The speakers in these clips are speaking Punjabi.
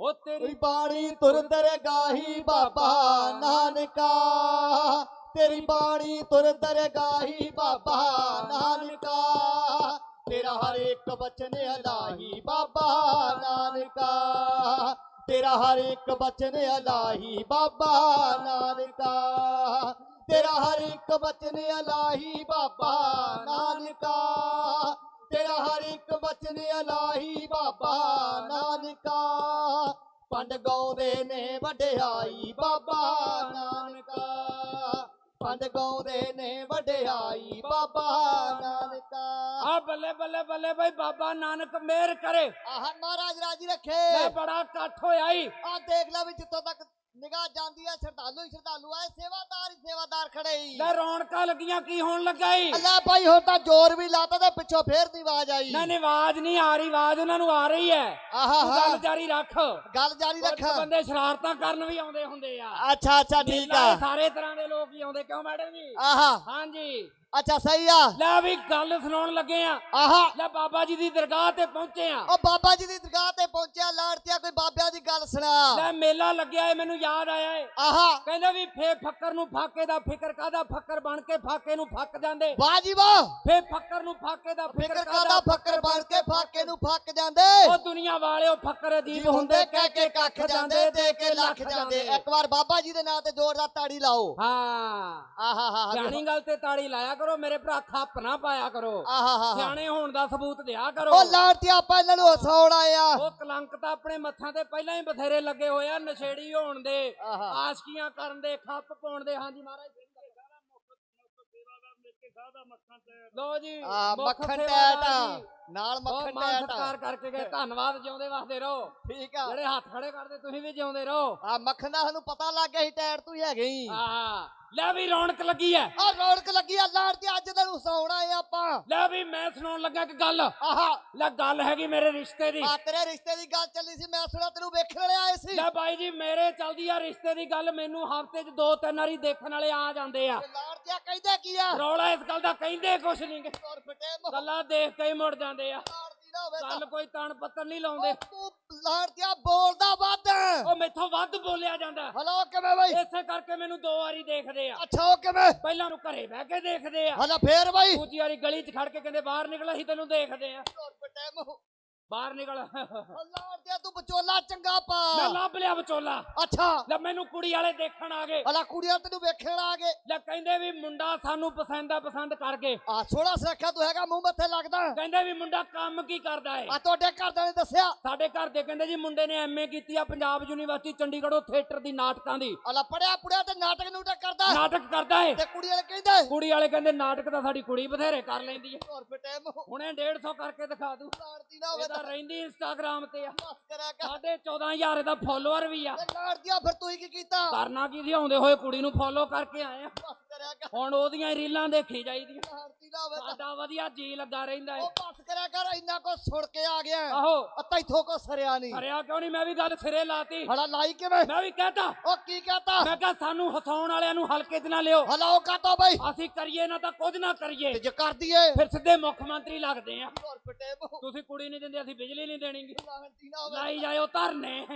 ਉਹ ਤੇਰੀ ਬਾਣੀ ਤੁਰ ਦਰਗਾਹੀ ਬਾਬਾ ਨਾਨਕਾ। ਤੇਰੀ ਬਾਣੀ ਤੁਰ ਦਰਗਾਹੀ ਬਾਬਾ ਨਾਨਕਾ। ਤੇਰਾ ਹਰ ਇੱਕ ਬਚਨ ਅਲਾਹੀ ਬਾਬਾ ਨਾਨਕਾ। ਤੇਰਾ ਹਰ ਇੱਕ ਬਚਨ ਅਲਾਹੀ ਬਾਬਾ ਨਾਨਕਾ। ਤੇਰਾ ਹਰ ਇੱਕ ਬਚਨ ਅਲਾਹੀ ਬਾਬਾ ਨਾਨਕਾ। ਤੇਰਾ ਹਰ ਇੱਕ ਬਚਨ ਅਲਾਹੀ ਬਾਬਾ ਨਾਨਕਾ। ਪੰਡ ਗਾਉਂਦੇ ਨੇ ਵਡਿਆਈ ਬਾਬਾ ਨਾਨਕਾ। ਪੰਡ ਗਾਉਂਦੇ ਨੇ ਵਡਿਆਈ ਬਾਬਾ ਨਾਨਕਾ। ਆ ਬੱਲੇ ਬੱਲੇ ਬੱਲੇ ਬਈ ਬਾਬਾ ਨਾਨਕ ਮਿਹਰ ਕਰੇ। ਆਹ ਮਹਾਰਾਜ ਰਾਜੀ ਲੈ ਰੱਖੇ ਬੜਾ ਇਕੱਠ ਹੋਇਆ ਈ। ਆ ਦੇਖ ਲੈ ਵੀ ਜਿੱਥੋਂ ਤੱਕ ਨਿਗਾਹ ਜਾਂਦੀ ਆ ਸ਼ਰਧਾਲੂ ਹੀ ਸ਼ਰਧਾਲੂ ਆ ਇਹ ਸੇਵਾਦਾਰ ਹੀ ਸੇਵਾਦਾਰ ਖੜੇ ਹੀ। ਲੈ ਰੌਣਕਾਂ ਲੱਗੀਆਂ ਕੀ ਹੋਣ ਲੱਗਾ ਈ? ਅੱਲਾ ਭਾਈ ਹੁਣ ਤਾਂ ਜ਼ੋਰ ਵੀ ਲਾਤਾ ਤੇ ਪਿੱਛੋਂ ਫੇਰ ਦੀ ਆਵਾਜ਼ ਆਈ। ਨਾ ਨਹੀਂ ਆਵਾਜ਼ ਨਹੀਂ ਆ ਰਹੀ ਆਵਾਜ਼ ਉਹਨਾਂ ਨੂੰ ਆ ਰਹੀ ਹੈ ਆਹਾ ਤੂੰ ਗੱਲ ਹਾ ਜਾਰੀ ਰੱਖ। ਗੱਲ ਜਾਰੀ ਕੁਝ ਰੱਖ। ਬੰਦੇ ਸ਼ਰਾਰਤਾਂ ਕਰਨ ਵੀ ਆਉਂਦੇ ਹੁੰਦੇ ਆ। ਅੱਛਾ ਅੱਛਾ ਠੀਕ ਆ। ਸਾਰੇ ਤਰ੍ਹਾਂ ਦੇ ਲੋਕ ਹੀ ਆਉਂਦੇ ਕਿਉਂ ਮੈਡਮ ਜੀ? ਆਹਾ। ਹਾਂਜੀ। ਅੱਛਾ ਸਹੀ ਆ। ਲੈ ਵੀ ਗੱਲ ਸੁਣਾਉਣ ਲੱਗੇ ਆ। ਆਹਾ। ਲੈ ਬਾਬਾ ਜੀ ਦੀ ਦਰਗਾਹ ਤੇ ਪਹੁੰਚੇ ਆ। ਉਹ ਬਾਬਾ ਜੀ ਦੀ ਦਰਗਾਹ ਤੇ ਪਹੁੰਚਿਆ ਲਾੜਤਿਆ ਕੋਈ ਬਾਬਿਆਂ ਦੀ ਗੱਲ ਸੁਣਾ। ਲੈ ਮੇਲਾ ਲੱਗਿਆ ਏ ਮੈਨੂੰ ਯਾਦ ਆਇਆ ਏ? ਆਹਾ। ਕਹਿੰਦੇ ਵੀ ਫੇ ਫੱਕਰ ਨੂੰ ਫਾਕੇ ਦਾ ਫਿਕਰ ਕਾਦਾ ਫੱਕਰ ਬਣ ਕੇ ਫਾਕੇ ਨੂੰ ਫੱਕ ਜਾਂਦੇ। ਵਾਹ ਜੀ ਵਾਹ। ਫੇ ਫੱਕਰ ਨੂੰ ਫਾਕੇ ਦਾ ਫਿਕਰ ਕਾਦਾ ਫੱਕਰ ਬਣ ਕੇ ਫਾਕੇ ਨੂੰ ਫੱਕ ਜਾਂਦੇ। ਉਹ ਦੁਨੀਆ ਵਾਲਿਓ ਫੱਕਰ ਅਜੀਬ ਜੀਵ ਹੁੰਦੇ ਕਹਿ ਕੇ ਕੱਖ ਜਾਂਦੇ ਦੇ ਕੇ ਲੱਖ ਜਾਂਦੇ। ਇੱਕ ਵਾਰ ਬਾਬਾ ਜੀ ਦੇ ਨਾਂ ਤੇ ਜ਼ੋਰਦਾਰ ਤਾੜੀ ਲਾਓ। ਹਾਂ। ਆਹਾ ਹਾ ਸਿਆਣੀ ਗੱਲ ਤੇ ਤਾੜੀ ਲਾਇਆ ਕਰੋ ਮੇਰੇ ਭਰਾ ਥੱਪ ਨਾ ਪਾਇਆ ਕਰੋ। ਆਹਾ ਹਾ ਸਿਆਣੇ ਹੋਣ ਦਾ ਸਬੂਤ ਦਿਆ ਕਰੋ। ਉਹ ਲਾੜਤਿਆ ਆਪਾਂ ਇਹਨਾਂ ਨੂੰ ਹਸਾਉਣ ਆ। ਉਹ ਕਲੰਕ ਤਾਂ ਆਪਣੇ ਮੱਥਾਂ ਤੇ ਪਹਿਲਾਂ ਹੀ ਬਥੇਰੇ ਲੱਗੇ ਹੋਏ ਆ ਨਸ਼ੇੜੀ ਹੋਣ ਦੇ। ਆਹਾ। ਆਸ਼ਕੀਆਂ ਕਰਨ ਦੇ ਖੱਪ ਪਾਉਣ ਦੇ। ਹਾਂਜੀ ਮਹਾਰਾਜ। ਲੋ ਜੀ ਆ ਮੱਖਣ ਟੈਟ। ਨਾਲ ਮੱਖਣ ਟੈਟ ਸਤਿਕਾਰ ਕਰਕੇ ਗਏ ਧੰਨਵਾਦ ਜਿਉਂਦੇ ਵਸਦੇ ਰਹੋ। ਠੀਕ ਆ। ਜਿਹੜੇ ਹੱਥ ਖੜੇ ਕਰਦੇ ਤੁਸੀਂ ਵੀ ਜਿਉਂਦੇ ਰਹੋ। ਆ ਮੱਖਣ ਦਾ ਸਾਨੂੰ ਪਤਾ ਲੱਗ ਗਿਆ ਸੀ ਟੈਟ ਤੂੰ ਹੀ ਹੈਗੇ। ਹੀ ਆਹ। ਲੈ ਵੀ ਰੌਣਕ ਲੱਗੀ ਐ। ਆ ਰੌਣਕ ਲੱਗੀ ਆ ਲਾੜਤਿਆ ਅੱਜ ਤੈਨੂੰ ਹਸਾਉਣ ਆਏ ਆ ਆਪਾਂ। ਲੈ ਵੀ ਮੈਂ ਸੁਣਾਉਣ ਲੱਗਾ ਕਿ ਗੱਲ। ਆਹਾ। ਲੈ ਗੱਲ ਹੈਗੀ ਮੇਰੇ ਰਿਸ਼ਤੇ ਦੀ। ਆ ਤੇਰੇ ਰਿਸ਼ਤੇ ਦੀ ਗੱਲ ਚੱਲੀ ਸੀ ਮੈਂ ਸੁਣਿਆ ਤੈਨੂੰ ਵੇਖਣ ਵਾਲੇ ਆਏ ਸੀ। ਲੈ ਬਾਈ ਜੀ ਮੇਰੇ ਚੱਲਦੀ ਆ ਰਿਸ਼ਤੇ ਦੀ ਗੱਲ ਮੈਨੂੰ ਹਫ਼ਤੇ 'ਚ ਦੋ ਤਿੰਨ ਵਾਰੀ ਦੇਖਣ ਵਾਲੇ ਆ ਜਾਂਦੇ ਆ। ਲਾੜਤਿਆ ਕਹਿੰਦਾ ਕੀ ਆ? ਰੌਲਾ ਇਸ ਗੱਲ ਦਾ ਕਹਿੰਦੇ ਕੁਛ ਨਹੀਂ ਗੱਲਾਂ ਦੇਖ ਕੇ ਹੀ ਮੁੜ ਜਾਂਦੇ ਆ। ਲਾੜਦੀ ਨਾ ਹੋਵੇ ਤਾਂ ਗੱਲ ਕੋਈ ਤਣ ਪੱਤਰ ਨਹੀਂ ਲਾਉਂਦੇ। ਤੂੰ ਲਾੜਤਿਆ ਬੋਲਦਾ ਵੱਧ। ਉਹ ਮੈਥੋਂ ਵੱਧ ਬੋਲਿਆ ਜਾਂਦਾ। ਹਲੋ ਕਿਵੇਂ ਬਈ? ਇਸੇ ਕਰਕੇ ਮੈਨੂੰ ਦੋ ਵਾਰੀ ਦੇਖਦੇ ਆ। ਅੱਛਾ ਉਹ ਕਿਵੇਂ? ਪਹਿਲਾਂ ਨੂੰ ਘਰੇ ਬਹਿ ਕੇ ਦੇਖਦੇ ਆ। ਹਲਾ ਫੇਰ ਬਈ? ਦੂਜੀ ਵਾਰੀ ਗਲੀ 'ਚ ਖੜ ਕੇ ਕਹਿੰਦੇ ਬਾਹਰ ਨਿਕਲ ਅਸੀਂ ਤੈਨੂੰ ਦੇਖਦੇ ਆ। ਬਾਹਰ ਨਿਕਲ। ਲਾੜਤਿਆ ਤੂੰ ਵਿਚੋਲਾ ਚੰਗਾ ਪਾ ਮੈਂ ਲੱਭ ਲਿਆ ਵਿਚੋਲਾ। ਅੱਛਾ। ਲੈ ਮੈਨੂੰ ਕੁੜੀ ਵਾਲੇ ਦੇਖਣ ਆ ਗਏ। ਹਲਾ ਕੁੜੀਆਂ ਤੈਨੂੰ ਵੇਖਣ ਆ ਗਏ। ਲੈ ਕਹਿੰਦੇ ਵੀ ਮੁੰਡਾ ਸਾਨੂੰ ਪਸੰਦ ਆ ਪਸੰਦ ਕਰਕੇ। ਆ ਸੋਹਣਾ ਸੁਰੱਖਿਆ ਤੂੰ ਹੈਗਾ ਮੂੰਹ ਮੱਥੇ ਲੱਗਦਾ। ਕਹਿੰਦੇ ਵੀ ਮੁੰਡਾ ਕੰਮ ਕੀ ਕਰਦਾ ਏ? ਆ ਤੁਹਾਡੇ ਘਰਦਿਆਂ ਨੇ ਦੱਸਿਆ। ਸਾਡੇ ਘਰ ਦੇ ਕਹਿੰਦੇ ਜੀ ਮੁੰਡੇ ਨੇ ਐਮਏ ਕੀਤੀ ਆ ਪੰਜਾਬ ਯੂਨੀਵਰਸਿਟੀ ਚੰਡੀਗੜ੍ਹੋਂ ਥੀਏਟਰ ਦੀ ਨਾਟਕਾਂ ਦੀ। ਹਲਾ ਪੜਿਆ ਪੁੜਿਆ ਤੇ ਨਾਟਕ ਨੂਟਕ ਕਰਦਾ। ਨਾਟਕ ਕਰਦਾ ਏ। ਤੇ ਕੁੜੀ ਵਾਲੇ ਕਹਿੰਦੇ। ਕੁੜੀ ਵਾਲੇ ਕਹਿੰਦੇ ਨਾਟਕ ਤਾਂ ਸਾਡੀ ਕੁੜੀ ਬਥੇਰੇ ਕਰ ਲੈਂਦੀ ਏ। ਤੁਰ ਫਟੇ ਮੂੰਹ ਹੁਣੇ 150 ਕਰਕੇ ਦਿਖਾ ਦੂ। ਲਾੜਦੀ ਨਾ ਹੋਵੇ ਤਾਂ ਰਹਿੰਦੀ ਇੰਸਟਾਗ੍ਰਾਮ ਤੇ ਆ। ਬਸ ਕਰਿਆ ਕਰ ਸਾਡੇ 14000 ਦਾ ਫਾਲੋਅਰ ਵੀ ਆ। ਤੇ ਲਾੜਦੀਆਂ ਫਿਰ ਤੂੰ ਹੀ ਕੀ ਕੀਤਾ? ਕਰਨਾ ਕੀ ਸੀ? ਆਉਂਦੇ ਹੋਏ ਕੁੜੀ ਨੂੰ ਫਾਲੋ ਕਰਕੇ ਆਏ ਆ। ਬਸ ਕਰਿਆ ਕਰ ਹੁਣ ਉਹਦੀਆਂ ਰੀਲਾਂ ਦੇਖੀ ਜਾਈਦੀਆਂ। ਲਾੜਦੀ ਨਾ ਹੋਵੇ ਤਾਂ ਸਾਡਾ ਵਧੀਆ ਜੀ ਲੱਗਾ ਰਹਿੰਦਾ ਏ। ਉਹ ਕਰਿਆ ਕਰ ਇੰਨਾ ਕੋ ਸੁਣ ਕੇ ਆ ਗਿਆ। ਆਹੋ। ਅੱਤਾ ਇਥੋਂ ਕੋ ਸਰਿਆ ਨਹੀਂ। ਹਰਿਆ ਕਿਉਂ ਨਹੀਂ? ਮੈਂ ਵੀ ਗੱਲ ਸਿਰੇ ਲਾਤੀ। ਹਲਾ ਲਾਈ ਕਿਵੇਂ? ਮੈਂ ਵੀ ਕਹਤਾ। ਉਹ ਕੀ ਕਹਤਾ? ਮੈਂ ਕਿਹਾ ਸਾਨੂੰ ਹਸਾਉਣ ਵਾਲਿਆਂ ਨੂੰ ਹਲਕੇ 'ਚ ਨਾ ਲਿਓ। ਹਲਾ ਉਹ ਕਹਤਾ ਬਈ? ਅਸੀਂ ਕਰੀਏ ਨਾ ਤਾਂ ਕੁਝ ਨਾ ਕਰੀਏ। ਤੇ ਜੇ ਕਰ ਦਈਏ। ਫਿਰ ਸਿੱਧੇ ਮੁੱਖ ਮੰਤਰੀ ਲੱਗਦੇ ਆ। ਤੁਸੀਂ ਕੁੜੀ ਨਹੀਂ ਦਿੰਦੇ ਅਸੀਂ ਬਿਜਲੀ ਨਹੀਂ ਦੇਣੀ। ਲਾਈ ਜਾਇਓ ਧਰਨੇ।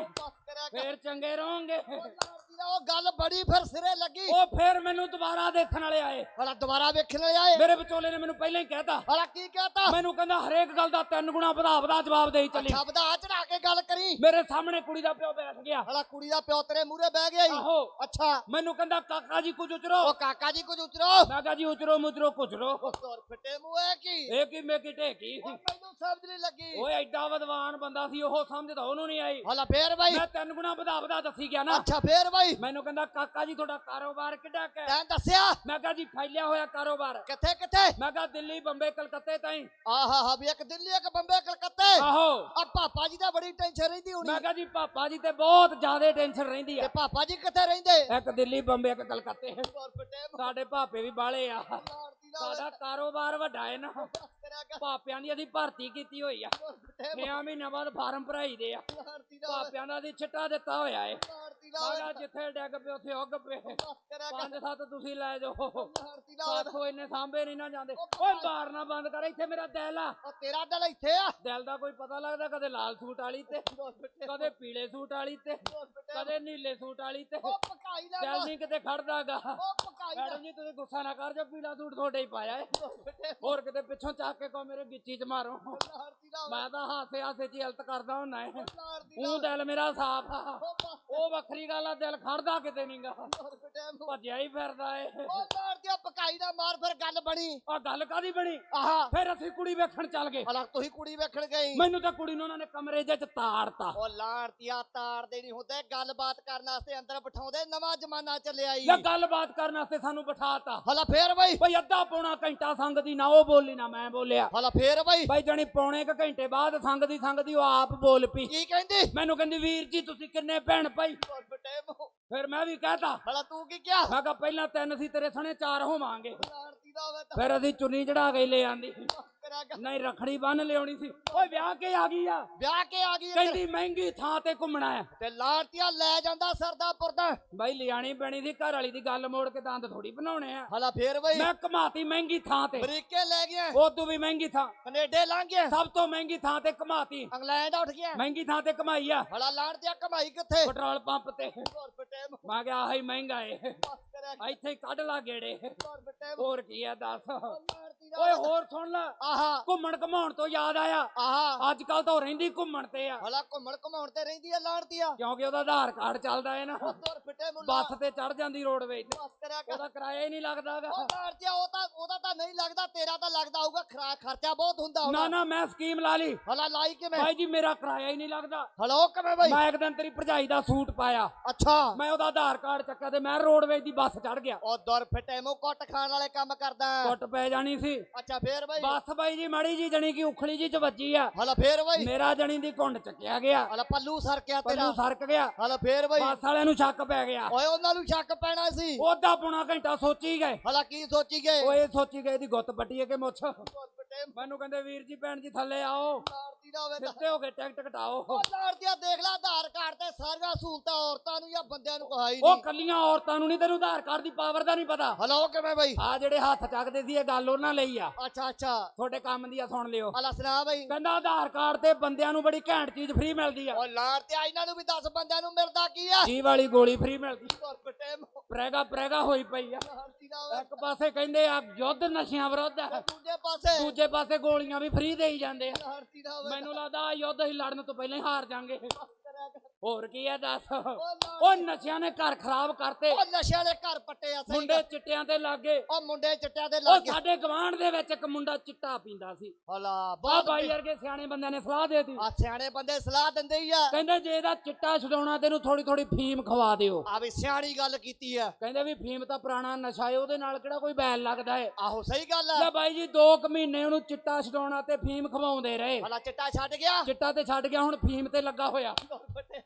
ਫੇਰ ਚੰਗੇ ਰਹੋਗੇ। ਉਹ ਗੱਲ ਬੜੀ ਫਿਰ ਸਿਰੇ ਲੱਗੀ। ਉਹ ਫੇਰ ਮੈਨੂੰ ਦੁਬਾਰਾ ਦੇਖਣ ਵਾਲੇ ਆਏ। ਹਲਾ ਦੁਬਾਰਾ ਵੇਖਣ ਵਾਲੇ ਆਏ? ਮੇਰੇ ਵਿਚੋਲੇ ਨੇ ਮੈਨੂੰ ਪਹਿਲਾਂ ਹੀ ਕਹਿਤਾ। ਹਲਾ ਕੀ ਕਹਤਾ? ਮੈਨੂੰ ਕਹਿੰਦਾ ਹਰੇਕ ਗੱਲ ਦਾ ਤਿੰਨ ਗੁਣਾ ਵਧਾ ਵਧਾ ਜਵਾਬ ਦੇਈ ਚੱਲੀ। ਅੱਛਾ ਵਧਾ ਚੜਾ ਕੇ ਗੱਲ ਕਰੀ। ਮੇਰੇ ਸਾਹਮਣੇ ਕੁੜੀ ਦਾ ਪਿਓ ਬੈਠ ਗਿਆ। ਹਲਾ ਕੁੜੀ ਦਾ ਪਿਓ ਤੇਰੇ ਮੂਹਰੇ ਬਹਿ ਗਿਆ ਈ। ਆਹੋ। ਅੱਛਾ। ਮੈਨੂੰ ਕਹਿੰਦਾ ਕਾਕਾ ਜੀ ਕੁਝ ਉਚਰੋ। ਉਹ ਕਾਕਾ ਜੀ ਕੁਝ ਉਤਰੋ ਮੈਂ ਕਿਹਾ ਜੀ ਉਚਰੋ ਮੁਚਰੋ ਕੁਚਰੋ। ਉਹ ਤੁਰ ਫਟੇ ਮੂੰਹ ਹੈ ਕੀ? ਇਹ ਕੀ ਮੇਕੀ ਢੇਕੀ? ਉਹ ਸਮਝ ਨਹੀਂ ਲੱਗੀ। ਓਏ ਐਡਾ ਵਿਦਵਾਨ ਬੰਦਾ ਸੀ ਉਹ ਸਮਝਦਾ ਉਹਨੂੰ ਨਹੀਂ ਆਈ। ਹਲਾ ਫੇਰ ਬਾਈ। ਮੈਂ ਤਿੰਨ ਗੁਣਾ ਵਧਾ ਵਧਾ ਦੱਸੀ ਗਿਆ ਨਾ। ਅੱਛਾ ਫੇਰ ਬਾਈ। ਮੈਨੂੰ ਕਹਿੰਦਾ ਕਾਕਾ ਜੀ ਤੁਹਾਡਾ ਕਾਰੋਬਾਰ ਕਿੱਡਾ ਕੁ ਤੈਂ ਦੱਸਿਆ? ਮੈਂ ਕਿਹਾ ਜੀ ਫੈਲਿਆ ਹੋਇਆ ਕਾਰੋਬਾਰ ਕਿੱਥੇ ਕਿੱਥੇ? ਮੈਂ ਕਿਹਾ ਦਿੱਲੀ ਬੰਬੇ ਕਲਕੱਤੇ ਤਾਈਂ। ਆਹਾ ਹਾ ਵੀ ਇੱਕ ਦਿੱਲੀ ਇੱਕ ਬੰਬੇ ਕਲਕੱਤੇ? ਆਹੋ। ਆ ਪਾਪਾ ਜੀ ਦਾ ਬੜੀ ਟੈਨਸ਼ਨ ਰਹਿੰਦੀ ਹੋਣੀ। ਮੈਂ ਕਿਹਾ ਜੀ ਪਾਪਾ ਜੀ ਤੇ ਬਹੁਤ ਜ਼ਿਆਦਾ ਟੈਨਸ਼ਨ ਰਹਿੰਦੀ ਤੇ ਆ ਪਾਪਾ ਜੀ ਕਿੱਥੇ ਰਹਿੰਦੇ? ਇੱਕ ਦਿੱਲੀ ਬੰਬੇ ਇੱਕ ਕਲਕੱਤੇ। ਸਾਡੇ ਭਾਪੇ ਵੀ ਬਾਲੇ ਆ। ਸਾਡਾ ਕਾਰੋਬਾਰ ਵੱਡਾ ਹੈ ਨਾ। ਭਾਪਿਆਂ ਦੀ ਅਸੀਂ ਭਰਤੀ ਕੀਤੀ ਹੋਈ ਆ। ਤੁਰ ਫਟੇ ਮੂੰਹ 6 ਮਹੀਨਿਆਂ ਬਾਅਦ ਫਾਰਮ ਭਰਾਈ ਦੇ ਆ। ਭਾਪਿਆਂ ਦਾ ਅਸੀਂ ਛਿੱਟਾ ਦਿੱਤਾ ਹੋਇਆ ਏ। ਲਾਵੇ ਜਿੱਥੇ ਡਿੱਗ ਪਏ ਉੱਥੇ ਉੱਗ ਪਏ ਪੰਜ ਸੱਤ ਤੁਸੀਂ ਲੈ ਜਾਓ। ਸਾਥੋਂ ਇੰਨੇ ਸਾਂਭੇ ਨਹੀਂ ਨਾ ਜਾਂਦੇ। ਓਏ ਮਾਰਨਾ ਬੰਦ ਕਰ ਇੱਥੇ ਮੇਰਾ ਦਿਲ ਆ। ਤੇਰਾ ਦਿਲ ਇੱਥੇ ਆ? ਦਿਲ ਦਾ ਕੋਈ ਪਤਾ ਲੱਗਦਾ ਕਦੇ ਲਾਲ ਸੂਟ ਵਾਲੀ ਤੇ ਕਦੇ ਪੀਲੇ ਸੂਟ ਵਾਲੀ ਤੇ ਕਦੇ ਨੀਲੇ ਸੂਟ ਵਾਲੀ ਤੇ। ਦਿਲ ਨਹੀਂ ਕਿਤੇ ਖੜਦਾਗਾ। ਮੈਡਮ ਜੀ, ਤੁਸੀਂ ਗੁੱਸਾ ਨਾ ਕਰ ਜੋ ਪੀਲਾ ਸੂਟ ਤੁਹਾਡੇ ਹੀ ਪਾਇਆ ਏ ਹੋਰ ਕਿਤੇ ਪਿੱਛੋਂ ਚੱਕ ਕੇ ਕੋ ਮੇਰੇ ਗਿੱਚੀ ਚ ਮਾਰੋ। ਮੈਂ ਤਾਂ ਹਾਸੇ ਹਾਸੇ ਚ ਹਲਤ ਕਰਦਾ ਹੁੰਨਾ ਏ ਲਾਣਤੀ ਉਹ ਦਿਲ ਮੇਰਾ ਸਾਫ਼ ਆ। ਉਹ ਵੱਖਰੀ ਗੱਲ ਆ, ਦਿਲ ਖੜਦਾ ਕਿਤੇ ਨਹੀਂਗਾ ਹੋਰ ਭੱਜਿਆ ਹੀ ਫਿਰਦਾ ਏ। ਲਾਣਤੀ ਪਕਾਈ ਨਾ ਮਾਰ ਫਿਰ ਗੱਲ ਬਣੀ। ਆ ਗੱਲ ਕਾਦੀ ਬਣੀ? ਆਹਾ। ਫਿਰ ਅਸੀਂ ਕੁੜੀ ਵੇਖਣ ਚੱਲ ਗਏ। ਹਲਾ ਤੁਸੀਂ ਕੁੜੀ ਵੇਖਣ ਗਈ ਮੈਨੂੰ ਤਾਂ ਕੁੜੀ ਨੂੰ ਉਹਨਾਂ ਨੇ ਕਮਰੇ ਜਿਹੇ ਚ ਤਾੜਤਾ ਉਹ ਲਾਣਤੀਆ ਤਾਰਦੇ ਨਹੀਂ ਹੁੰਦੇ ਗੱਲਬਾਤ ਕਰਨ ਵਾਸਤੇ ਅੰਦਰ ਬਿਠਾਉਂਦੇ ਨਵਾਂ ਜ਼ਮਾਨਾ ਚੱਲਿਆ ਈ। ਜਾਂ ਗੱਲਬਾਤ ਕਰਨ ਵਾਸਤੇ ਸਾਨੂੰ ਬਿਠਾਤਾ। ਹਲਾ ਫੇਰ ਬਈ। ਬਈ ਅੱਧਾ ਪੌਣਾ ਘੰਟਾ ਸੰਗਦੀ ਨਾ ਉਹ ਬੋਲੀ ਨਾ ਮੈਂ ਬੋਲਿਆ। ਹਲਾ ਫੇਰ ਬਈ। ਬਈ ਜਣੀ ਪੌਣੇ ਕ ਘੰਟੇ ਬਾਅਦ ਸੰਗਦੀ ਸੰਗਦੀ ਉਹ ਆਪ ਬੋਲ ਪਈ। ਕੀ ਕਹਿੰਦੀ? ਮੈਨੂੰ ਕਹਿੰਦੀ ਵੀਰ ਜੀ ਤੁਸੀਂ ਕਿੰਨੇ ਭੈਣ ਭਾਈ? ਬਟੇ ਮੂੰਹ। ਫਿਰ ਮੈਂ ਵੀ ਕਹਤਾ ਹਲਾ ਤੂੰ ਕੀ ਕਿਹਾ? ਮੈਂ ਕਿਹਾ ਪਹਿਲਾਂ ਤਿੰਨ ਸੀ ਤੇਰੇ ਸਣੇ ਚਾਰ ਹੋਵਾਂਗੇ। ਫਿਰ ਅਸੀਂ ਚੁੰਨੀ ਚੜਾ ਕੇ ਲੈ ਆਂਦੀ। ਨਹੀਂ ਰਖੜੀ ਬੰਨ ਲਿਆਉਣੀ ਸੀ। ਓਏ ਵਿਆਹ ਕੇ ਆ ਗਈ ਆ। ਵਿਆਹ ਕੇ ਆ ਗਈ। ਕਹਿੰਦੀ ਮਹਿੰਗੀ ਥਾਂ ਤੇ ਘੁੰਮਣਾ ਹੈ ਤੇ ਲਾਣਤੀਆ ਲੈ ਜਾਂਦਾ ਸਰਦਾ ਪੁਰਦਾ ਬਾਈ ਲਿਆਣੀ ਪੈਣੀ ਸੀ ਘਰ ਵਾਲੀ ਦੀ ਗੱਲ ਮੋੜ ਕੇ ਦੰਦ ਥੋੜੀ ਬਣਾਉਣੇ ਆ। ਹਲਾ ਫੇਰ ਬਈ। ਮੈਂ ਘਮਾਤੀ ਮਹਿੰਗੀ ਥਾਂ ਤੇ। ਅਮਰੀਕੇ ਲੈ ਗਿਆ। ਉਦੋਂ ਵੀ ਮਹਿੰਗੀ ਥਾਂ। ਕੈਨੇਡਾ ਲੰਘ ਗਿਆ। ਸਭ ਤੋਂ ਮਹਿੰਗੀ ਥਾਂ ਤੇ ਘਮਾਤੀ। ਇੰਗਲੈਂਡ ਉੱਠ ਗਿਆ। ਮਹਿੰਗੀ ਥਾਂ ਤੇ ਕਮਾਈ ਆ। ਹਲਾ ਲਾਣਤੀਆ ਕਮਾਈ ਕਿੱਥੇ? ਪੈਟਰੋਲ ਪੰਪ ਤੇ। ਹੋਰ ਬਟੇ ਮੂੰਹ। ਮੈਂ ਕਿਹਾ ਆਹੀ ਮਹਿੰਗਾ ਏ। ਕਰਿਆ। ਇੱਥੇ ਹੀ ਕੱਢ ਲਾ ਗੇੜੇ। ਹੋਰ ਬਟੇ ਮੂੰਹ। ਹੋਰ ਕੀ ਆ ਦੱਸ। ਓਏ ਹੋਰ ਸੁਣ ਲੈ। ਆਹਾ। ਘੁੰਮਣ ਘਮਾਉਣ ਤੋਂ ਯਾਦ ਆਇਆ। ਆਹਾ। ਅੱਜ ਕੱਲ ਤਾਂ ਉਹ ਰਹਿੰਦੀ ਘੁੰਮਣ ਤੇ ਆ। ਹਲਾ ਘੁੰਮਣ ਘੁਮਾਉਣ ਤੇ ਰਹਿੰਦੀ ਆ ਲਾਣਤੀਆ ਕਿਉਂਕਿ ਉਹਦਾ ਆਧਾਰ ਕਾਰਡ ਚੱਲਦਾ ਏ ਨਾ। ਤੁਰ ਫਿੱਟੇ ਬੱਸ ਤੇ ਚੜ ਜਾਂਦੀ ਰੋਡਵੇਜ ਬਸ ਕਰਿਆ ਕਰ। ਉਹਦਾ ਕਿਰਾਇਆ ਹੀ ਨਹੀਂ ਲੱਗਦਾਗਾ ਉਹ ਲਾਣਤੀਆ ਉਹ ਤਾਂ ਉਹਦਾ ਤਾਂ ਨਹੀਂ ਲੱਗਦਾ ਤੇਰਾ ਤਾਂ ਲੱਗਦਾ ਹੋਊਗਾ ਖਰਾ ਖਰਚਾ ਬਹੁਤ ਹੁੰਦਾ ਨਾ ਹੋਣਾ। ਨਾ ਮੈਂ ਸਕੀਮ ਲਾ ਲਈ। ਹਲਾ ਲਾਈ ਕਿਵੇਂ? ਭਾਈ ਜੀ ਮੇਰਾ ਕਿਰਾਇਆ ਹੀ ਨਹੀਂ ਲੱਗਦਾ। ਹਲੋ ਕਿਵੇਂ ਬਈ? ਮੈਂ ਇੱਕ ਦਿਨ ਤੇਰੀ ਭਰਜਾਈ ਦਾ ਸੂਟ ਪਾਇਆ। ਅੱਛਾ। ਮੈਂ ਉਹਦਾ ਆਧਾਰ ਕਾਰਡ ਚੱਕਿਆ ਤੇ ਮੈਂ ਰੋਡਵੇਜ ਦੀ ਬੱਸ ਚੜ ਗਿਆ। ਉਹ ਦੁਰ ਫਿੱਟੇ ਮੂੰਹ ਕੁੱਟ ਖਾਣ ਵਾਲੇ ਕੰਮ ਕਰਦਾ। ਕੁੱਟ ਪੈ ਜਾਣੀ ਸੀ। ਅੱਛਾ ਫੇਰ ਬਈ। ਬੱਸ ਬਾਈ ਜੀ ਮਾੜੀ ਜੀ ਜਣੀ ਕੀ ਉਖਲੀ ਜੀ ਚ ਵੱਜੀ ਆ। ਹਲਾ ਫੇਰ ਬਈ। ਮੇਰਾ ਜਣੀ ਦੀ ਘੁੰਡ ਚੱਕਿਆ ਗਿਆ। ਹਲਾ ਪੱਲੂ ਸਰਕਿਆ ਤੇਰਾ। ਪੱਲੂ ਸਰਕ ਗਿਆ। ਹਲਾ ਫੇਰ ਬਈ। ਬੱਸ ਵਾਲਿਆਂ ਨੂੰ ਸ਼ੱਕ ਪੈ ਗਿਆ। ਓਏ ਉਹਨਾਂ ਨੂੰ ਸ਼ੱਕ ਪੈਣਾ ਸੀ। ਉਹਦਾ ਪੌਣਾ ਘੰਟਾ ਸੋਚੀ ਗਏ। ਹਲਾ ਕੀ ਸੋਚੀ ਗਏ? ਇਹ ਸੋਚੀ ਗਏ ਦੀ ਗੁੱਤ ਪੱਟੀਏ ਕਿ ਮੁੱਛ? ਮੈਨੂੰ ਕਹਿੰਦੇ ਵੀਰ ਜੀ ਭੈਣ ਜੀ ਥੱਲੇ ਆਓ। ਮਾਰਦੀ ਨਾ ਹੋਵੇ ਤਾਂ ਸਿੱਧੇ ਹੋ ਕੇ ਟਿਕਟ ਕਟਾਓ। ਉਹ ਲਾੜਦਿਆ ਦੇਖ ਲੈ ਆਧਾਰ ਕਾਰਡ ਤੇ ਸਾਰੀਆਂ ਸਹੂਲਤਾਂ ਔਰਤਾਂ ਨੂੰ ਜਾਂ ਬੰਦਿਆਂ ਨੂੰ ਕਹਾਈ ਉਹ ਨਹੀਂ। ਕੱਲੀਆਂ ਔਰਤਾਂ ਨੂੰ ਨਹੀਂ ਤੈਨੂੰ ਆਧਾਰ ਕਾਰਡ ਦੀ ਪਾਵਰ ਦਾ ਨਹੀਂ ਪਤਾ। ਹਲੋ ਕਿਵੇਂ ਬਈ? ਆ ਜਿਹੜੇ ਹੱਥ ਚੱਕਦੇ ਸੀ ਇਹ ਗੱਲ ਉਹਨਾਂ ਲਈ ਆ। ਅੱਛਾ ਅੱਛਾ। ਤੁਹਾਡੇ ਕੰਮ ਦੀ ਆ ਸੁਣ ਲਿਓ। ਹਲਾ ਸੁਣਾ ਬਈ। ਕਹਿੰਦਾ ਆਧਾਰ ਕਾਰਡ ਤੇ ਬੰਦਿਆਂ ਨੂੰ ਬੜੀ ਘੈਂਟ ਚੀਜ਼ ਫ੍ਰੀ ਮਿਲਦੀ ਆ। ਉਹ ਲਾੜਦਿਆ ਇਹਨਾਂ ਨੂੰ ਵੀ 10 ਬੰਦਿਆਂ ਨੂੰ ਮਿਲਦਾ ਕੀ ਆ? ਜੀ ਵਾਲੀ ਗੋਲੀ ਫ੍ਰੀ ਮਿਲਦੀ। ਪ੍ਰੈਗਾ ਪ੍ਰੈਗਾ ਹੋਈ ਪਈ ਆ। ਹੋਵੇ ਇੱਕ ਪਾਸੇ ਕਹਿੰਦੇ ਆ ਯੁੱਧ ਨਸ਼ਿਆਂ ਵਿਰੁੱਧ ਆ। ਦੂਜੇ ਪਾਸੇ ਦੂਜੇ ਪਾਸੇ ਗੋਲੀਆਂ ਵੀ ਫ੍ਰੀ ਦੇਈ ਜਾਂਦੇ ਆ ਮੈਨੂੰ ਲੱਗਦਾ ਯੁੱਧ ਹੀ ਲੜਨ ਤੋਂ ਪਹਿਲਾਂ ਹੀ ਹਾਰ ਜਾਾਂਗੇ। ਹੋਰ ਕੀ ਆ ਦੱਸ? ਉਹ ਉਹ ਨਸ਼ਿਆਂ ਨੇ ਘਰ ਖਰਾਬ ਕਰਤੇ। ਉਹ ਨਸ਼ਿਆਂ ਦੇ ਘਰ ਪੱਟੇ ਆ ਮੁੰਡੇ। ਚਿੱਟਿਆਂ ਤੇ ਲੱਗੇ। ਉਹ ਮੁੰਡੇ ਚਿੱਟਿਆਂ ਉਹ ਲੱਗ। ਗਏ ਸਾਡੇ ਗਵਾਂਢ ਦੇ ਵਿੱਚ ਇੱਕ ਮੁੰਡਾ ਚਿੱਟਾ ਪੀਂਦਾ ਸੀ। ਹਲਾ ਬਹੁਤ ਬਾਈ ਵਰਗੇ ਸਿਆਣੇ ਬੰਦਿਆਂ ਨੇ ਸਲਾਹ ਦੇਤੀ। ਆ ਸਿਆਣੇ ਬੰਦੇ ਸਲਾਹ ਦਿੰਦੇ ਹੀ ਆ। ਕਹਿੰਦੇ ਜੇ ਇਹਦਾ ਚਿੱਟਾ ਛਡਾਉਣਾ ਤੈਨੂੰ ਥੋੜੀ ਥੋੜੀ ਫੀਮ ਖਵਾ ਦਿਓ। ਆ ਵੀ ਸਿਆਣੀ ਗੱਲ ਕੀਤੀ ਆ। ਕਹਿੰਦੇ ਵੀ ਫੀਮ ਤਾਂ ਪੁਰਾਣਾ ਨਸ਼ਾ ਏ ਉਹਦੇ ਨਾਲ ਕਿਹੜਾ ਕੋਈ ਬੈਲ ਲੱਗਦਾ ਏ? ਆਹੋ ਸਹੀ ਗੱਲ ਲੈ ਆ ਬਾਈ ਜੀ 2 ਕੁ ਮਹੀਨੇ ਉਹਨੂੰ ਚਿੱਟਾ ਛਡਾਉਣਾ ਤੇ ਫੀਮ ਖਵਾਉਂਦੇ ਰਹੇ। ਹਲਾ ਚਿੱਟਾ ਛੱਡ ਗਿਆ? ਚਿੱਟਾ ਤੇ ਛੱਡ ਗਿਆ ਹੁਣ ਫੀਮ ਤੇ ਲੱਗਾ ਹੋਇਆ।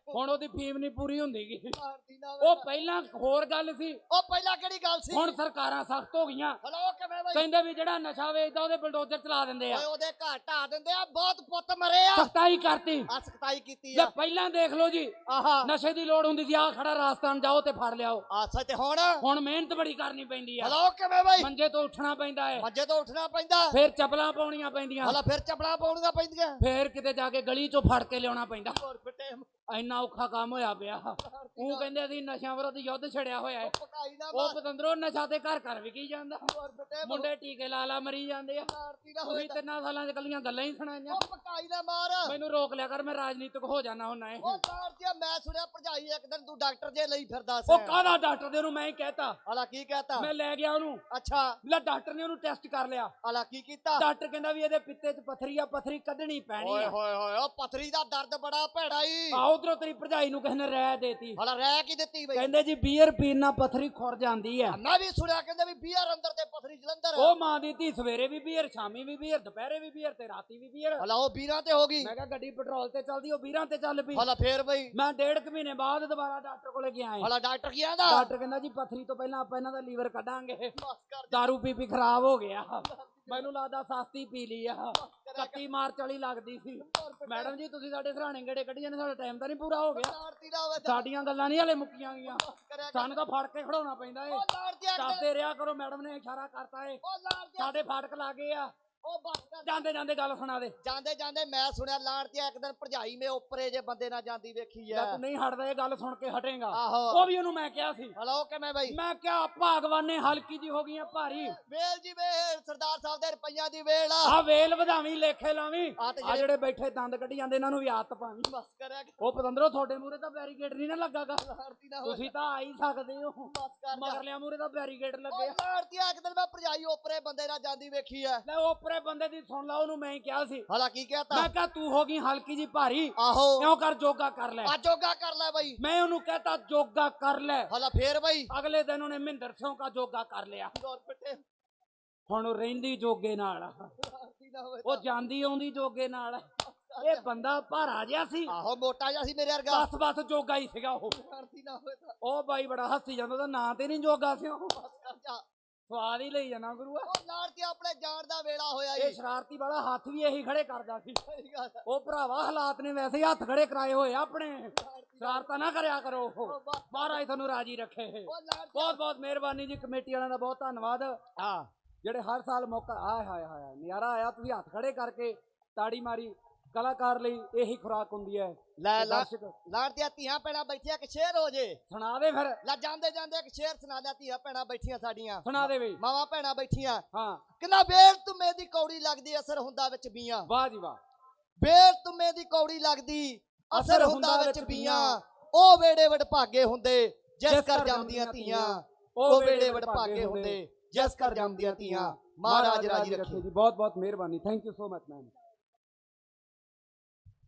ਹੁਣ ਉਹਦੀ ਫੀਮ ਨਹੀਂ ਪੂਰੀ ਹੁੰਦੀਗੀ। ਮਾਰਦੀ ਨਾ ਉਹ ਪਹਿਲਾਂ ਹੋਰ ਗੱਲ ਸੀ। ਉਹ ਪਹਿਲਾਂ ਕਿਹੜੀ ਗੱਲ ਸੀ? ਹੁਣ ਸਰਕਾਰਾਂ ਸਖਤ ਹੋ ਗਈਆਂ। ਹਲੋ ਕਿਵੇਂ ਬਈ? ਕਹਿੰਦੇ ਵੀ ਜਿਹੜਾ ਨਸ਼ਾ ਵੇਚਦਾ ਉਹਦੇ ਬਲਡੋਜ਼ਰ ਚਲਾ ਦਿੰਦੇ ਆ। ਉਹਦੇ ਘਰ ਢਾ ਦਿੰਦੇ ਆ ਬਹੁਤ ਪੁੱਤ ਮਰੇ ਆ। ਸਖਤਾਈ ਕਰਤੀ। ਆ ਸਖਤਾਈ ਕੀਤੀ ਜੇ ਆ ਪਹਿਲਾਂ ਦੇਖ ਲਓ ਜੀ ਆਹਾ। ਨਸ਼ੇ ਦੀ ਲੋੜ ਹੁੰਦੀ ਸੀ ਆ ਖੜਾ ਰਾਜਸਥਾਨ ਜਾਓ ਤੇ ਫੜ ਲਿਆਓ। ਆ ਸੱਚ ਹੁਣ? ਹੁਣ ਮਿਹਨਤ ਬੜੀ ਕਰਨੀ ਪੈਂਦੀ ਆ। ਹਲੋ ਕਿਵੇਂ ਬਈ? ਮੰਜੇ ਤੋਂ ਉੱਠਣਾ ਪੈਂਦਾ ਹੈ ਮੰਜੇ ਤੋਂ ਉੱਠਣਾ ਪੈਂਦਾ। ਫਿਰ ਚੱਪਲਾਂ ਪਾਉਣੀਆਂ ਪੈਂਦੀਆਂ। ਹਲਾ ਫਿਰ ਚੱਪਲਾਂ ਪਾਉਣੀਆਂ ਪੈਂਦੀਆਂ। ਫਿਰ ਕਿਤੇ ਜਾ ਕੇ ਗਲੀ ਚੋਂ ਫੜ ਕੇ ਲਿਆਉਣਾ ਪੈਂਦਾ। ਹੋਰ ਫਿੱਟੇ ਇੰਨਾ ਔਖਾ ਕੰਮ ਹੋਇਆ ਪਿਆ। ਉਹ ਕਹਿੰਦੇ ਅਸੀਂ ਨਸ਼ਿਆਂ ਵਿਰੁੱਧ ਯੁੱਧ ਛੜਿਆ ਹੋਇਆ ਹੈ। ਪਕਾਈ ਉਹ ਪਤੰਦਰੋਂ ਨਸ਼ਾ ਤੇ ਘਰ ਘਰ ਵਿਕੀ ਜਾਂਦਾ। ਮੁੰਡੇ ਟੀਕੇ ਲਾ ਲਾ ਮਰੀ ਜਾਂਦੇ ਆ। ਤੁਸੀਂ ਤਿੰਨਾਂ ਸਾਲਾਂ ਚ ਕੱਲੀਆਂ ਗੱਲਾਂ ਹੀ ਸੁਣਾਈਆਂ। ਉਹ ਪਕਾਈ ਨਾ ਮਾਰ। ਮੈਨੂੰ ਰੋਕ ਲਿਆ ਕਰ ਮੈਂ ਰਾਜਨੀਤਿਕ ਹੋ ਜਾਣਾ ਹੁੰਨਾ ਏ ਉਹ ਮਾਰਦੀ ਮੈਂ ਸੁਣਿਆ ਭਰਜਾਈ ਇੱਕ ਦਿਨ ਤੂੰ ਡਾਕਟਰ ਜੇ ਲਈ ਫਿਰਦਾ ਸੀ। ਉਹ ਕਾਹਦਾ ਡਾਕਟਰ ਦੇ ਉਹਨੂੰ ਮੈਂ ਹੀ ਕਹਿਤਾ। ਹਲਾ ਕੀ ਕਹਤਾ? ਮੈਂ ਲੈ ਗਿਆ ਉਹਨੂੰ। ਅੱਛਾ। ਲੈ ਡਾਕਟਰ ਨੇ ਉਹਨੂੰ ਟੈਸਟ ਕਰ ਲਿਆ। ਹਲਾ ਕੀ ਕੀਤਾ? ਡਾਕਟਰ ਕਹਿੰਦਾ ਵੀ ਇਹਦੇ ਪਿੱਤੇ 'ਚ ਪਥਰੀ ਆ ਪਥਰੀ ਕੱਢਣੀ ਪੈਣੀ ਓਏ ਆ ਹੋਏ ਹੋਏ ਉਹ ਪਥਰੀ ਦਾ ਦਰਦ ਬੜਾ ਭੈੜਾ ਈ। ਆ ਉਧਰੋਂ ਤੇਰੀ ਭਰਜਾਈ ਨੂੰ ਕਿਸੇ ਨੇ ਰਹਿ ਦੇਤੀ। ਹਲਾ ਰਹਿ ਕੀ ਦਿੱਤੀ ਬਈ? ਕਹਿੰਦੇ ਜੀ ਬੀਅਰ ਪੀਣ ਨਾਲ ਪਥਰੀ ਖੁਰ ਜਾਂਦੀ ਆ ਮੈਂ ਵੀ ਸੁਣਿਆ ਕਹਿੰਦੇ ਵੀ ਬੀਅਰ ਅੰਦਰ ਤੇ ਪਥਰੀ ਜਲੰਧਰ ਉਹ ਮਾਂ ਦੀ ਧੀ ਸਵੇਰੇ ਵੀ ਬੀਅਰ ਸ਼ਾਮੀ ਵੀ ਬੀਅਰ ਦੁਪਹਿਰੇ ਵੀ ਬੀਅਰ ਤੇ ਰਾਤੀ ਵੀ ਬੀਅਰ। ਹਲਾ ਉਹ ਬੀਰਾਂ ਤੇ ਹੋ ਗਈ। ਮੈਂ ਕਿਹਾ ਗੱਡੀ ਪੈਟਰੋਲ ਤੇ ਚੱਲਦੀ ਉਹ ਵੀਰਾਂ ਤੇ ਚੱਲ ਪਈ। ਹਲਾ ਫੇਰ ਬਈ। ਮੈਂ ਡੇਢ ਕੁ ਮਹੀਨੇ ਬਾਅਦ ਦੁਬਾਰਾ ਡਾਕਟਰ ਕੋਲੇ ਗਿਆ ਏ। ਹਲਾ ਡਾਕਟਰ ਕੀ ਆਂਦਾ? ਡਾਕਟਰ ਕਹਿੰਦਾ ਜੀ ਪਥਰੀ ਤੋਂ ਪਹਿਲਾਂ ਆਪਾਂ ਇਹਨਾਂ ਦਾ ਲੀਵਰ ਕੱਢਾਂਗੇ। ਦਾਰੂ ਪੀ ਪੀ ਖਰਾਬ ਹੋ ਗਿਆ। ਮੈਨੂੰ ਲੱਗਦਾ ਸਸਤੀ ਪੀ ਲਈ ਆ। 31 ਮਾਰਚ ਵਾਲੀ ਲੱਗਦੀ ਸੀ। ਮੈਡਮ ਜੀ ਤੁਸੀਂ ਸਾਡੇ ਸਰਾਣੇ ਗੇੜੇ ਕੱਢੀ ਜਾਂਦੇ ਸਾਡਾ ਟਾਈਮ ਤਾਂ ਨਹੀਂ ਪੂਰਾ ਹੋ ਗਿਆ। ਸਾਡੀਆਂ ਗੱਲਾਂ ਨਹੀਂ ਹਲੇ ਮੁੱਕੀਆਂ ਗਈਆਂ। ਸਾਨੂੰ ਤਾਂ ਫੜ ਕੇ ਖੜਾਉਣਾ ਪੈਂਦਾ ਏ। ਦੱਸਦੇ ਰਿਹਾ ਕਰੋ ਮੈਡਮ ਨੇ ਇਸ਼ਾਰਾ ਕਰਤਾ ਏ। ਸਾਡੇ ਫਾਟਕ ਲਾਗੇ ਆ। ਉਹ ਬਸ ਕਰ ਜਾਂਦੇ ਜਾਂਦੇ ਗੱਲ ਸੁਣਾ ਦੇ। ਜਾਂਦੇ ਜਾਂਦੇ ਮੈਂ ਸੁਣਿਆ ਲਾੜਤੀ ਇੱਕ ਦਿਨ ਭਰਜਾਈ ਮੇ ਉੱਪਰੇ ਜੇ ਬੰਦੇ ਨਾਲ ਜਾਂਦੀ ਵੇਖੀ ਆ ਤੂੰ ਨਹੀਂ ਹਟਦਾ ਇਹ ਗੱਲ ਸੁਣ ਕੇ ਹਟੇਗਾ। ਆਹੋ। ਉਹ ਵੀ ਉਹਨੂੰ ਮੈਂ ਕਿਹਾ ਸੀ। ਹਲੋ ਕਿਵੇਂ ਬਈ? ਮੈਂ ਕਿਹਾ ਭਾਗਵਾਨੇ ਹਲਕੀ ਜੀ ਹੋ ਗਈਆਂ ਭਾਰੀ। ਵੇਲ ਜੀ ਵੇਲ ਸਰਦਾਰ ਸਾਹਿਬ ਦੇ ਰੁਪਈਆਂ ਦੀ ਵੇਲ ਆ। ਆ ਵੇਲ ਵਧਾਵੀਂ ਲੇਖੇ ਲਾਵੀਂ। ਆ ਤੇ ਜਿਹੜੇ ਬੈਠੇ ਦੰਦ ਕੱਢੀ ਜਾਂਦੇ ਇਹਨਾਂ ਨੂੰ ਵੀ ਆਦਤ ਪਾਵੀਂ। ਬਸ ਕਰਿਆ ਕਰ। ਉਹ ਪਤੰਦਰੋ ਤੁਹਾਡੇ ਮੂਰੇ ਤਾਂ ਬੈਰੀਕੇਡ ਨਹੀਂ ਨਾ ਲੱਗਾਗਾ ਨਾ ਹੋਵੇ ਤੁਸੀਂ ਤਾਂ ਆ ਹੀ ਸਕਦੇ ਹੋ। ਬਸ ਕਰ। ਮਗਰਲਿਆਂ ਮੂਰੇ ਤਾਂ ਬੈਰੀਕੇਡ ਲੱਗੇ ਆ। ਲਾੜਤੀ ਆ, ਇੱਕ ਦਿਨ ਮੈਂ ਭਰਜਾਈ ਉੱਪਰੇ ਬੰਦੇ ਨਾਲ ਜਾਂਦੀ ਵੇਖੀ ਆ ਲੈ ਓਪਰੇ ਬੰਦੇ ਦੀ ਸੁਣ ਲਾ ਉਹਨੂੰ ਮੈਂ ਹੀ ਕਿਹਾ ਸੀ। ਹਲਾ ਕੀ ਕਹਤਾ ਮੈਂ ਕਿਹਾ ਤੂੰ ਹੋ ਗਈ ਹਲਕੀ ਜੀ ਭਾਰੀ। ਆਹੋ। ਕਿਉਂ ਕਰ ਜੋਗਾ ਕਰ ਲੈ। ਆ ਜੋਗਾ ਕਰ ਲੈ ਬਈ। ਮੈਂ ਉਹਨੂੰ ਕਹਤਾ ਜੋਗਾ ਕਰ ਲੈ। ਹਲਾ ਫੇਰ ਬਈ। ਅਗਲੇ ਦਿਨ ਉਹਨੇ ਮਹਿੰਦਰ ਸਿੰਘ ਦਾ ਜੋਗਾ ਕਰ ਲਿਆ। ਦੌਰ ਪਿੱਟੇ ਹੁਣ ਉਹ ਰਹਿੰਦੀ ਜੋਗੇ ਨਾਲ। ਆ। ਲਾੜਤੀ ਨਾ ਹੋਵੇ ਉਹ ਜਾਂਦੀ ਆਉਂਦੀ ਜੋਗੇ ਨਾਲ। ਆ। ਇਹ ਬੰਦਾ ਭਾਰਾ ਜਿਹਾ ਸੀ। ਆਹੋ ਮੋਟਾ ਜਿਹਾ ਸੀ ਮੇਰੇ ਵਰਗਾ। ਬਸ ਬਸ ਜੋਗਾ ਹੀ ਸੀਗਾ ਉਹ। ਲਾੜਤੀ ਨਾ ਹੋਵੇ ਤਾਂ ਉਹ ਬਾਈ ਬੜਾ ਹੱਸੀ ਜਾਂਦਾ ਉਹਦਾ ਨਾਂ ਤੇ ਨਹੀਂ ਜੋਗਾ ਸੀ ਉਹ। ਬਸ ਕਰ ਜਾ। ਸਵਾਦ ਹੀ ਲਈ ਜਾਣਾ ਗੁਰੂਆ। ਉਹ ਲਾੜਤੀ ਆਪਣੇ ਜਾਣ ਦਾ ਵੇਲਾ ਹੋਇਆ ਇਹ ਸ਼ਰਾਰਤੀ ਵਾਲਾ ਹੱਥ ਵੀ ਇਹੀ ਖੜੇ ਕਰਦਾ ਸੀ। ਸਹੀ ਗੱਲ ਆ। ਉਹ ਭਰਾਵਾ ਹਾਲਾਤ ਨੇ ਵੈਸੇ ਹੀ ਹੱਥ ਖੜੇ ਕਰਾਏ ਹੋਏ ਆ ਆਪਣੇ। ਸ਼ਰਾਰਤਾਂ ਨਾ ਕਰਿਆ ਕਰੋ ਉਹ। ਮਹਾਰਾਜ ਤੁਹਾਨੂੰ ਰਾਜੀ ਰੱਖੇ। ਉਹ ਬਹੁਤ ਬਹੁਤ ਮਿਹਰਬਾਨੀ ਜੀ ਕਮੇਟੀ ਵਾਲਿਆਂ ਦਾ ਬਹੁਤ ਧੰਨਵਾਦ। ਹਾਂ। ਜਿਹੜੇ ਹਰ ਸਾਲ ਮੌਕਾ ਆਏ ਹਾਏ ਹਾਏ ਨਜ਼ਾਰਾ ਆਇਆ ਤੁਸੀਂ ਹੱਥ ਖੜੇ ਕਰਕੇ ਤਾੜੀ ਮਾਰੀ। ਕਲਾਕਾਰ ਲਈ ਇਹੀ ਖੁਰਾਕ ਹੁੰਦੀ ਹੈ। ਲੈ ਲਾ ਦਰਸ਼ਕ ਲਾੜਤੀਆਂ ਧੀਆਂ ਭੈਣਾਂ ਬੈਠੀਆਂ ਕਿ ਸ਼ੇਰ ਹੋ ਜੇ। ਸੁਣਾ ਦੇ ਫਿਰ। ਲੈ ਜਾਂਦੇ ਜਾਂਦੇ ਇੱਕ ਸ਼ੇਰ ਸੁਣਾ ਲਿਆ ਧੀਆਂ ਭੈਣਾਂ ਬੈਠੀਆਂ ਸਾਡੀਆਂ। ਸੁਣਾ ਦੇ ਬਈ ਮਾਵਾਂ ਭੈਣਾਂ ਬੈਠੀਆਂ। ਹਾਂ। ਕਿੰਨਾ ਵੇਰ ਤੁਮੇ ਦੀ ਕੌੜੀ ਲੱਗਦੀ ਅਸਰ ਹੁੰਦਾ ਵਿੱਚ ਬੀਆਂ। ਵਾਹ ਜੀ ਵਾਹ। ਵੇਰ ਤੁਮੇ ਦੀ ਕੌੜੀ ਲੱਗਦੀ ਅਸਰ ਹੁੰਦਾ ਵਿੱਚ ਬੀਆਂ। ਉਹ ਵੇੜੇ ਵਡਭਾਗੇ ਹੁੰਦੇ ਜਿਸ ਕਰ ਜਾਂਦੀਆਂ ਧੀਆਂ। ਉਹ ਵੇੜੇ ਵਡਭਾਗੇ ਹੁੰਦੇ ਜਿਸ ਕਰ ਜਾਂਦੀਆਂ ਧੀਆਂ। ਮਹਾਰਾਜ ਰਾਜੀ ਰੱਖੇ। ਜੀ। ਬਹੁਤ ਬਹੁਤ ਮਿਹਰਬਾਨੀ। Thank you so much ma'am